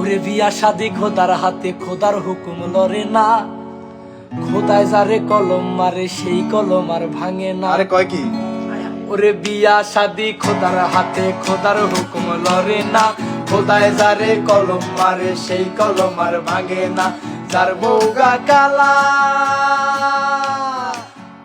ওরে বিয়া শাদি খোদার হাতে খোদার হুকুম লরে না। খোদায় যারে কলম মারে সেই কলম আর ভাঙে না। আরে কয় কি? ওরে বিয়া শাদি খোদার হাতে খোদার হুকুম লরে না। খোদায় যারে কলম মারে সেই কলম আর ভাঙে না। যার বউগা কালা।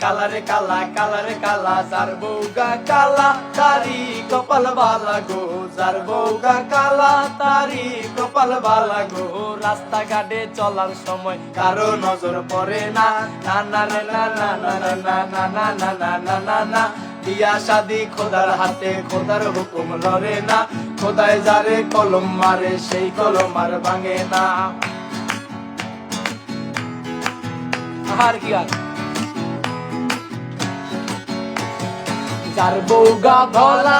কালারে কালা কালারে কালা যার বউগা কালা তারি কপাল বালা গো যার বউগা কালা তারি কপাল বালা গো রাস্তাঘাটে চলার সময় কারও নজর পড়ে না না না না না না না না না না না না না না বিয়া শাদি খোদার হাতে খোদার হুকুম লড়ে না খোদায় যারে কলম মারে সেই কলম আর ভাঙে না আর কি আর যার বউগা ধলা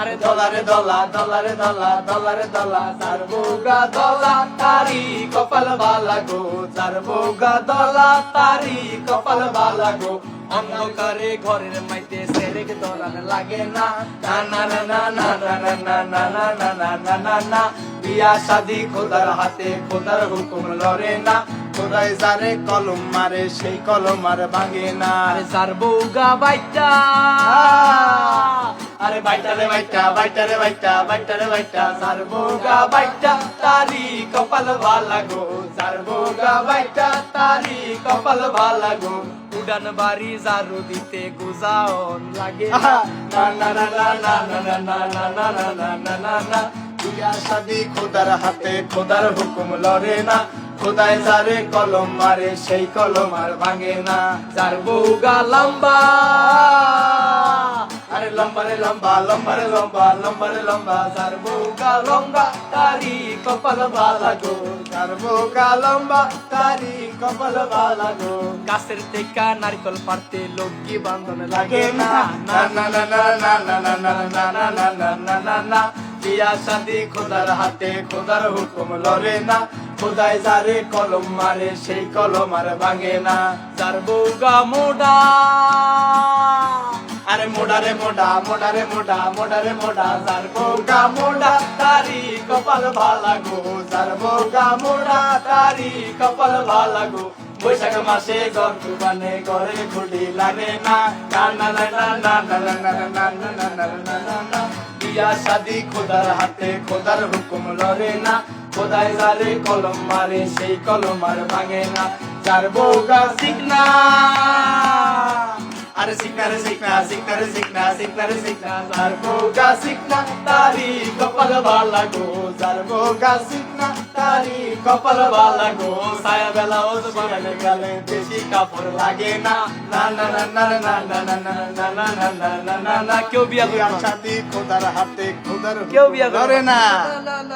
আরে দলারে দলা দলারে দলা দলারে দলা যার বউগা দলা তারি কপাল বালা গো যার বউগা দলা তারি কপাল বালা গো অন্ধকারে ঘরের মাইতে সেরেক দলান লাগে না না না না না না না না না না না না না না না বিয়া শাদি খোদার হাতে খোদার হুকুম লড়ে না খোদাই যারে কলম মারে সেই কলম আর ভাঙে না আরে যার বউগা বাইটা আরে বাইটা রে বাইটা বাইটা রে বাইটা বাইটা রে বাইটা যার বউগা বাইটা তারি কপাল ভালা গো যার বউগা বাইটা তারি কপাল ভালা গো উডান বাড়ি জারু দিতে গুজাওন লাগে না না না না না না না না না না না না না না খোদার হাতে খোদার হুকুম লড়ে না খোদাই যারে কলম মারে সেই কলম আর ভাঙে না যার বউগা লম্বা আরে লম্বা রে লম্বা লম্বা রে লম্বা লম্বা রে লম্বা যার বউগা লম্বা তারি কপাল ভালা গো তার বোকা লম্বা তারি কপাল বালা গো গাছের থেকে নারকল পারতে লক্ষ্মী বান্ধন লাগে না না না না না না না না না না না না না না না না বিয়া শাদি খোদার হাতে খোদার হুকুম লড়ে না খোদায় যারে কলম মারে সেই কলম আর ভাঙে না যার বউগা মোডা আরে মোডা রে মোডা মোডা রে মোডা মোডা রে মোডা যার বউগা মোডা তারি কপাল ভালা গো যার বউগা মোডা তারি কপাল ভালা গো বৈশাখ মাসে ঘর কুবানে ঘরে খুঁটি লাগে না না না না না না না না না না না না না বিয়া শাদি, খোদার হাতে খোদার হুকুম লড়ে না। খোদায় যারে কলম মারে, সেই কলম আর ভাঙে না। যার বউগা শিখনা আরে শিখনা রে শিখনা শিখনা রে শিখনা শিখনা রে শিখনা যার বউগা শিখনা তারি কপাল ভালা গো যার বউগা শিখনা তারি কপাল ভালা গো সায়া বেলা ওজ বানালে গেলে বেশি কাপড় লাগে না না না না না না না না না না না না না না না না কেউ বিয়া করবে না। শাদি খোদার হাতে খোদার কেউ বিয়া না, না।